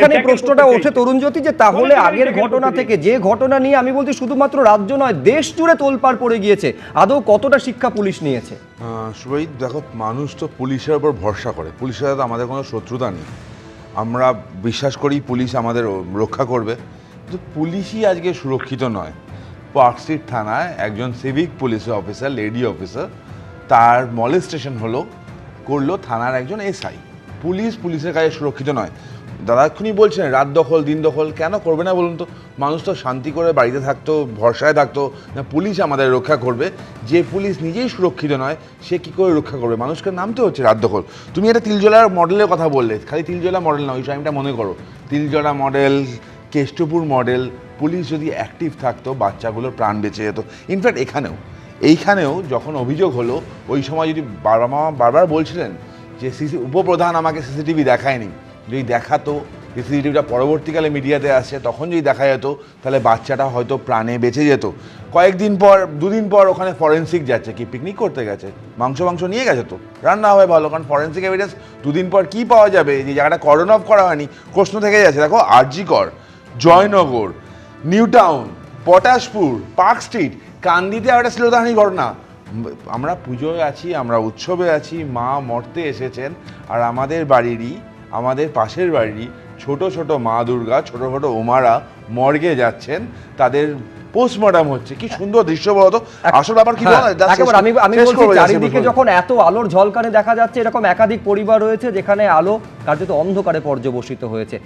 এখানে প্রশ্নটা ওঠে তরুণ জ্যোতি যে তাহলে আগের ঘটনা থেকে যে ঘটনা নিয়ে আমি বলছি শুধুমাত্র রাজ্য নয় দেশ জুড়ে তোলপাড় পড়ে গিয়েছে। আদৌ কতটা শিক্ষা পুলিশ নিয়েছে? শুভজিৎ দেখো মানুষ তো পুলিশের উপর ভরসা করে। পুলিশের সাথে আমাদের কোনো শত্রুতা নেই। আমরা বিশ্বাস করি পুলিশ আমাদের রক্ষা করবে। কিন্তু পুলিশই আজকে সুরক্ষিত নয়। পার্ক স্ট্রিট থানায় একজন civic police officer lady officer তার মলেস্টেশন হলো করল থানার একজন এসআই। পুলিশ পুলিশের কাছে সুরক্ষিত নয়। দাদা, এক্ষুনি বলছেন রাত দখল, দিন দখল, কেন করবে না বলুন তো? মানুষ তো শান্তি করে বাড়িতে থাকতো, ভরসায় থাকতো, না পুলিশ আমাদের রক্ষা করবে? যে পুলিশ নিজেই সুরক্ষিত নয়, সে কি করে রক্ষা করবে? মানুষকে নামতে হচ্ছে রাত দখল। তুমি একটা তিলজলার মডেলের কথা বললে, খালি তিলজলা মডেল না, ওই টাইমটা মনে করো। Tiljala model, Keshtopur model, police যদি অ্যাক্টিভ থাকতো, বাচ্চাগুলোর প্রাণ বেঁচে যেত। ইনফ্যাক্ট এখানেও। এইখানেও যখন অভিযোগ হলো, ওই সময় যদি বাবা মা বারবার বলছিলেন যে, সিসি, উপপ্রধান আমাকে সিসিটিভি দেখায়নি। যদি দেখাতো সিসিটিভিটা পরবর্তীকালে মিডিয়াতে আসে, তখন যদি দেখা যেত, তাহলে বাচ্চাটা হয়তো প্রাণে বেঁচে যেত। কয়েকদিন পর, দুদিন পর ওখানে ফরেন্সিক যাচ্ছে কি পিকনিক করতে গেছে, মাংস মাংস নিয়ে গেছে তো। রান্না হবে ভালো, কারণ ফরেন্সিক এভিডেন্স দুদিন পর কি পাওয়া যাবে? যে জায়গাটা করন অফ করা হয়নি, প্রশ্ন থেকে যাচ্ছে, দেখো RG Kar Joynagar new town Patashpur, park street, কান্দিতে একটা শ্লীলতাহানি ঘটনা। আমরা পুজোয় আছি, আমরা উৎসবে আছি, মা মর্তে এসেছেন, আর আমাদের বাড়িরই আমাদের পাশের বাড়ি ছোট ছোট মা দুর্গা ছোট ছোট ওমারা মর্গে যাচ্ছেন। তাদের পোস্টমর্টম হচ্ছে। কি সুন্দর দৃশ্য বলতো আসলে ব্যাপার কি হ্যাঁ, আমি আমি বলছি চারিদিকে যখন এত আলোর ঝলকানে দেখা যাচ্ছে এরকম একাধিক পরিবার রয়েছে যেখানে আলো কার্যত অন্ধকারে পর্যবসিত হয়েছে।